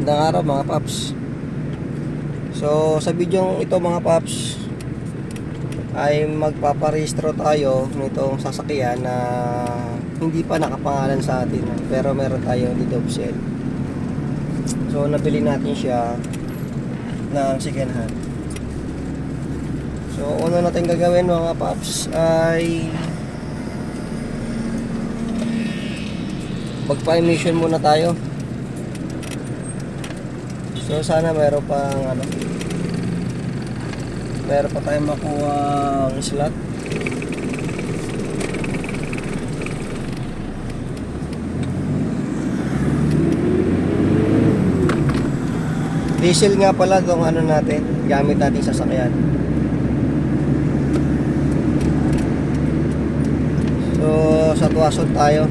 Magandang araw mga paps. So sa video ito mga paps ay magpaparehistro tayo nitong sasakyan na hindi pa nakapangalan sa atin pero meron tayong deed of sale. So nabili natin siya ng second hand. So una natin gagawin mga paps ay magpa-emission muna tayo. So sana meron pang ano meron pa tayong makuha ang slot. Diesel nga pala tong ano natin, gamit natin sa sasakyan. So sa Tuason tayo.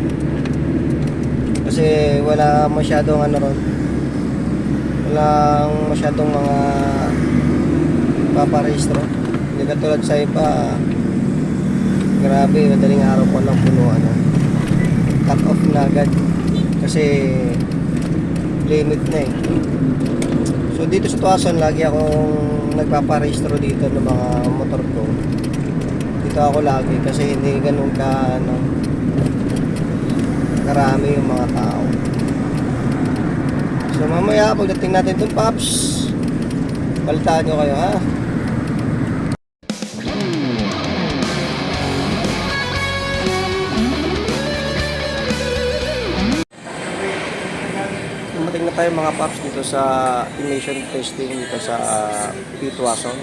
Kasi wala masyadong ano ron. Walang masyadong mga paparehistro. Hindi katulad sa iba. Grabe, madaling araw ko lang puno ano. Cut off na agad. Kasi limit na eh. So dito sa Tuason, lagi akong nagpaparehistro dito ng mga motor ko. Dito ako lagi kasi hindi ganun ka ano, karami yung mga tao. So mamaya pagdating natin itong Paps, balitaan ko kayo ha. Dumating na tayo mga Paps dito sa emission testing dito sa Pituason.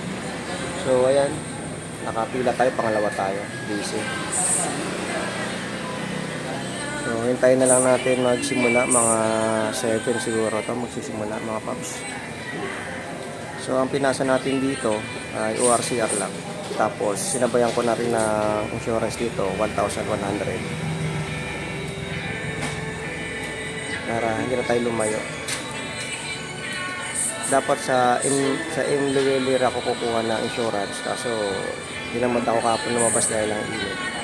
So ayan, nakapila tayo, pangalawa tayo, busy. Hintayin na lang natin magsimula, mga 7 siguro ito magsisimula mga paps. So, ang pinasa natin dito ay ORCR lang. Tapos, sinabayan ko na rin ng insurance dito, 1,100. Para hindi na tayo lumayo. Dapat sa in, sa Inluwelir ako kukuha ng insurance. Kaso, hinamad ako kapon lumabas dahil lang init.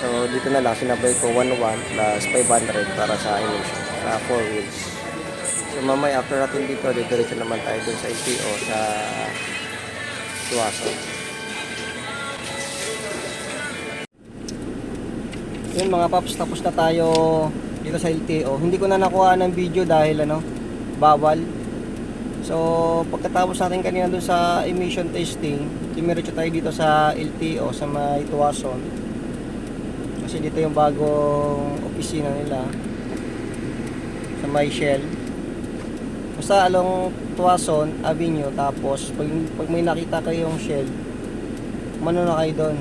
So, dito na lang, sinabay ko 101 plus 500 para sa emission, sa 4 wheels. So, mamaya after natin dito, didiretso naman tayo dun sa LTO sa Tuwaso. Yun mga paps, tapos na tayo dito sa LTO. Hindi ko na nakuha ng video dahil ano, bawal. So, pagkatapos natin kanina dun sa emission testing, dimiretso tayo dito sa LTO sa may Tuwason kasi dito yung bagong opisina nila. Sa may Shell basta along Tuason Avenue tapos pag, pag may nakita kayong Shell mano na kayo doon.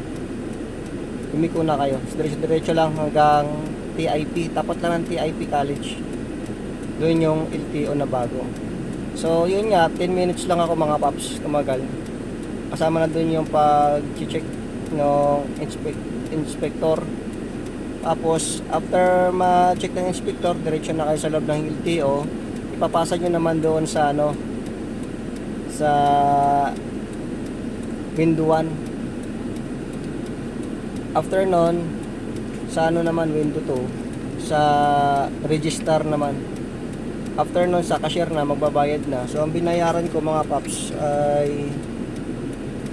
Lumiko na kayo. Diretso diretso lang hanggang TIP tapat lang ng TIP College. Doon yung LTO na bago. So yun nga 10 minutes lang ako mga paps tumagal. Kasama na doon yung pag-check ng inspect, inspector tapos, after ma-check ng inspector, diretso na kayo sa loob ng LTO. Ipapasa nyo naman doon sa ano, sa window 1. After nun, sa ano naman, window 2, sa register naman. After nun, sa cashier na, magbabayad na. So, ang binayaran ko mga paps ay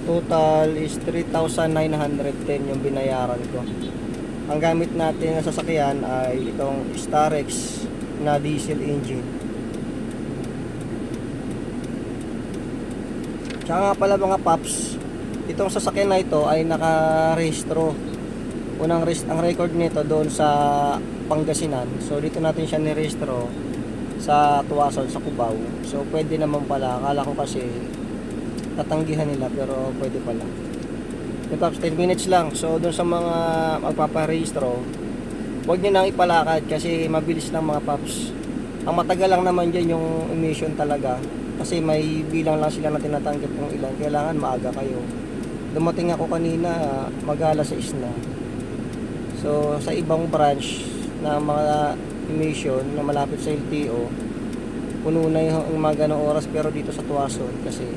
total is 3,910 yung binayaran ko ang gamit natin na sasakyan ay itong Starex na diesel engine. Tsaka nga pala mga paps, itong sasakyan na ito ay nakarehistro. Unang rest, ang record nito doon sa Pangasinan. So dito natin siya nirehistro sa Tuwason, sa Cubao. So pwede naman pala. Akala ko kasi tatanggihan nila pero pwede pala. Yung paps, 10 minutes lang. So, doon sa mga magpaparehistro, huwag nyo nang ipalakad kasi mabilis lang mga paps. Ang matagal lang naman dyan yung emission talaga. Kasi may bilang lang sila na tinatanggap kung ilan. Kailangan maaga kayo. Dumating ako kanina, magala sa isna. So, sa ibang branch na mga emission na malapit sa LTO, puno na yung mga ganong oras pero dito sa Tuason kasi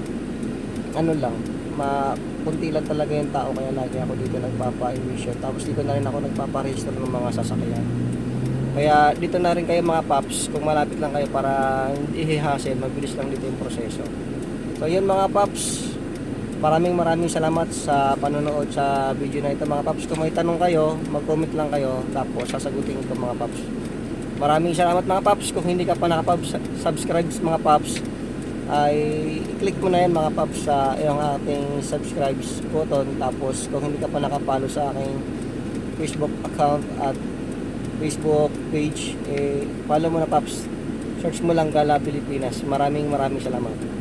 ano lang, ma kunti lang talaga yung tao kaya lagi ako dito nagpapa-emission tapos dito na rin ako nagpapa-register ng mga sasakyan Kaya dito na rin kayo mga paps, kung malapit lang kayo para hindi hihassle, mabilis lang dito yung proseso. So yun mga paps, maraming maraming salamat sa panonood sa video na ito mga paps. Kung may tanong kayo, mag-comment lang kayo, tapos sasagutin ko mga paps. Maraming salamat mga paps. Kung hindi ka pa nakapag-subscribe mga paps, ay click mo na yan mga paps sa yung ating subscribe button. Tapos kung hindi ka pa nakapalo sa aking Facebook account at Facebook page, eh, follow mo na paps. Search mo lang Gala Pilipinas. Maraming maraming salamat.